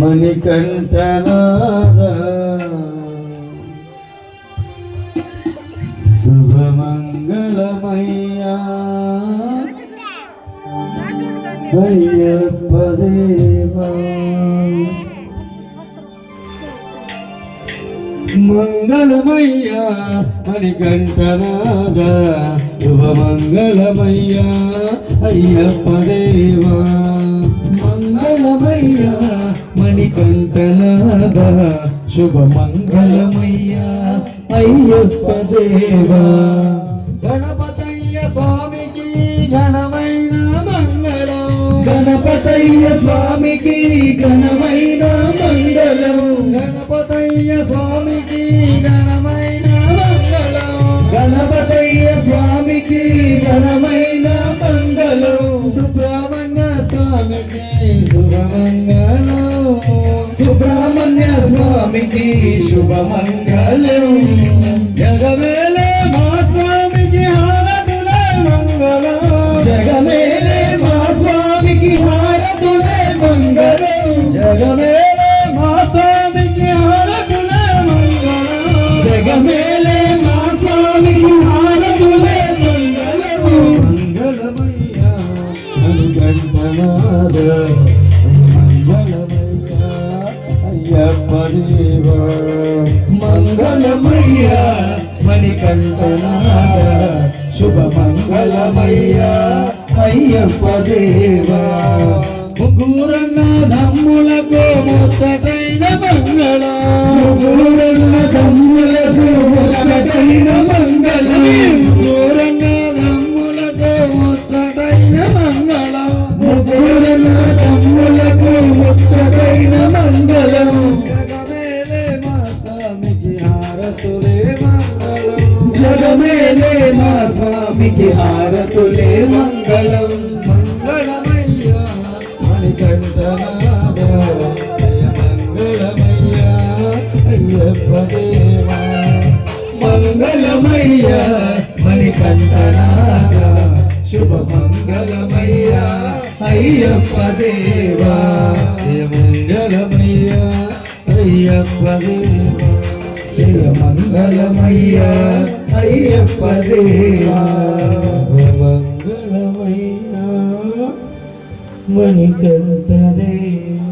మణికంఠనాద శుభమంగళమయ్యా అయ్యప్ప మంగళమయ్యా మణికంఠనాద శుభమంగళమయ్యా అయ్యప్ప దేవా. మణికంఠనాద శుభమంగళమయ్యా అయ్యప్ప దేవా గణపతయ్య స్వామికి ఘనమైన మంగళం. గణపతయ్య స్వామికి ఘనమైన మంగళం. గణపతయ్య స్వామికి ఘనమైన మంగళం. గణపతయ్య స్వామికి ఘనమైన మంగళం. సుబ్రహ్మణ్య స్వామికి శుభమంగళం సుబ్రహ్మణ్య స్వామికి శుభమంగళం. మంగళమయ్య మణికంఠనాథ శుభ మంగళమయ్య అయ్యప్ప దేవా. ముగ్గురన్న దమ్ములకు ముచ్చటైన మంగళ. ముగ్గురున్న స్వామికి హారతులే మంగళం. మంగళమయ్యా మంగళమయ్యా అయ్యప్ప దేవా. మంగళమయ్య మణికంఠనాథ శుభ మంగళమయ్యా అయ్యప్ప దేవా. జయ మంగళమయ్యా అయ్యప్ప దేవా. జయ మంగళమయ్య అయ్యప్ప మంగళమయ్యా మణికంఠ దేవా.